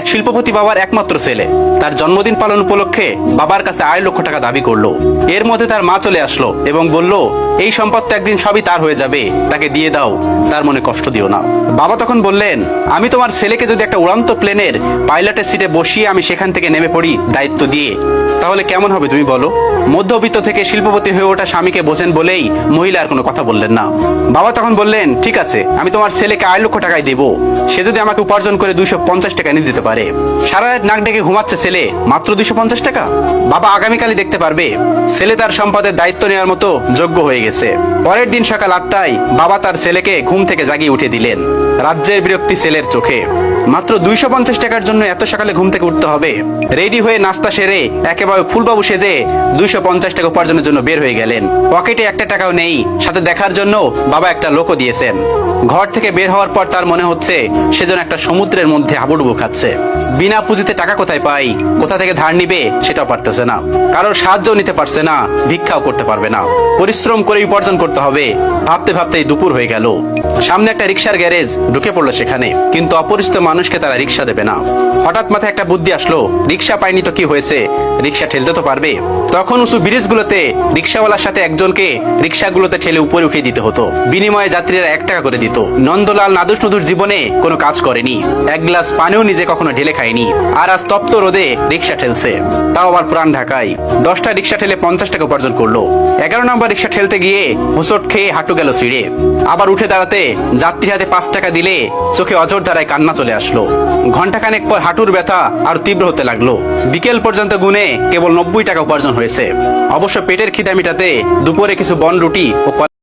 এক শিল্পপতি বাবার একমাত্র ছেলে। তার জন্মদিন পালন উপলক্ষে বাবার কাছে আড়াই লক্ষ টাকা দাবি করল। এর মধ্যে তার মা চলে আসলো এবং বলল, এই সম্পদ তো একদিন সবই তার হয়ে যাবে, তাকে দিয়ে দাও, তার মনে কষ্ট দিও না। বাবা তখন বললেন, আমি তোমার ছেলেকে যদি একটা উড়ান্ত প্লেনের পাইলটের সিটে বসিয়ে আমি সেখান থেকে নেমে পড়ি দায়িত্ব দিয়ে, তাহলে কেমন হবে তুমি বলো? মধ্যবিত্ত থেকে শিল্পপতি হয়ে ওঠা স্বামীকে বোঝেন বলেই মহিলা আর কোনো কথা বললেন না। বাবা তখন বললেন, ঠিক আছে, আমি তোমার ছেলেকে আড়াই লক্ষ টাকায় দেবো। সে যদি আমাকে উপার্জন করে দুইশো পঞ্চাশ টাকা এনে দিতে পারে। সারা রাত নাক ডেকে ঘুমাচ্ছে ছেলে, মাত্র দুইশো পঞ্চাশ টাকা? বাবা আগামীকালই দেখতে পারবে। ছেলে তার সম্পদের দায়িত্ব নেওয়ার মতো যোগ্য হয়ে গেছে। পরের দিন সকাল আটটায় বাবা তার ছেলেকে ঘুম থেকে জাগিয়ে উঠে দিলেন। রাজ্যের বিরক্তি ছেলের চোখে। মাত্র দুইশো পঞ্চাশ টাকার জন্য এত সকালে ঘুম থেকে উঠতে হবে। রেডি হয়ে নাস্তা সেরে একেবারে ফুলবাবু সেজে দুইশো পঞ্চাশ টাকা উপার্জনের জন্য বের হয়ে গেলেন। পকেটে একটা টাকাও নেই। সাথে দেখার জন্য বাবা একটা লোকও দিয়েছেন। ঘর থেকে বের হওয়ার পর তার মনে হচ্ছে সেজন্য একটা সমুদ্রের মধ্যে হাবুডুবু খাচ্ছে। বিনা পুঁজিতে টাকা কোথায় পাই? কোথা থেকে ধার নিবে? সেটাও পারতেছে না। কারোর সাহায্য নিতে পারছে না, ভিক্ষাও করতে পারবে না। পরিশ্রম করে উপার্জন করতে হবে। ভাবতে ভাবতেই দুপুর হয়ে গেল। সামনে একটা রিক্সার গ্যারেজ ঢুকে পড়ল সেখানে। কিন্তু অপরিচিত মানুষকে তারা রিক্সা দেবে না। হঠাৎ মাথায় একটা বুদ্ধি আসলো। রিক্সা পায়নি তো কি হয়েছে? রিক্সা ঠেলতে তো পারবে। তখন উঁচু ব্রিজগুলোতে রিক্সাওয়ালার সাথে একজনকে রিক্সাগুলোতে ঠেলে উপরে উঠিয়ে দিতে হতো। বিনিময়ে যাত্রীরা এক টাকা করে দিত। নন্দলাল নাদুস নদুর জীবনে কোনো কাজ করেনি। এক গ্লাস পানিও নিজে কখনো ঢেলে খায়নি। আর আজ তপ্ত রোদে রিক্সা ঠেলছে। তাও আবার পুরান ঢাকায়। দশটা রিক্সা ঠেলে পঞ্চাশ টাকা উপার্জন করল। এগারো নম্বর রিক্সা ঠেলতে গিয়ে হোসট খেয়ে হাঁটু গেল ছিঁড়ে আবার উঠে দাঁড়াতে যাত্রী হাতে পাঁচ টাকা দিলে চোখে অজর দ্বারায় কান্না চলে আসলো। ঘন্টাখানেক পর হাঁটুর ব্যথা আর তীব্র হতে লাগল। বিকেল পর্যন্ত গুনে কেবল নব্বই টাকা উপার্জন হয়েছে। অবশ্য পেটের খিদা মিটাতে দুপুরে কিছু বন রুটি ও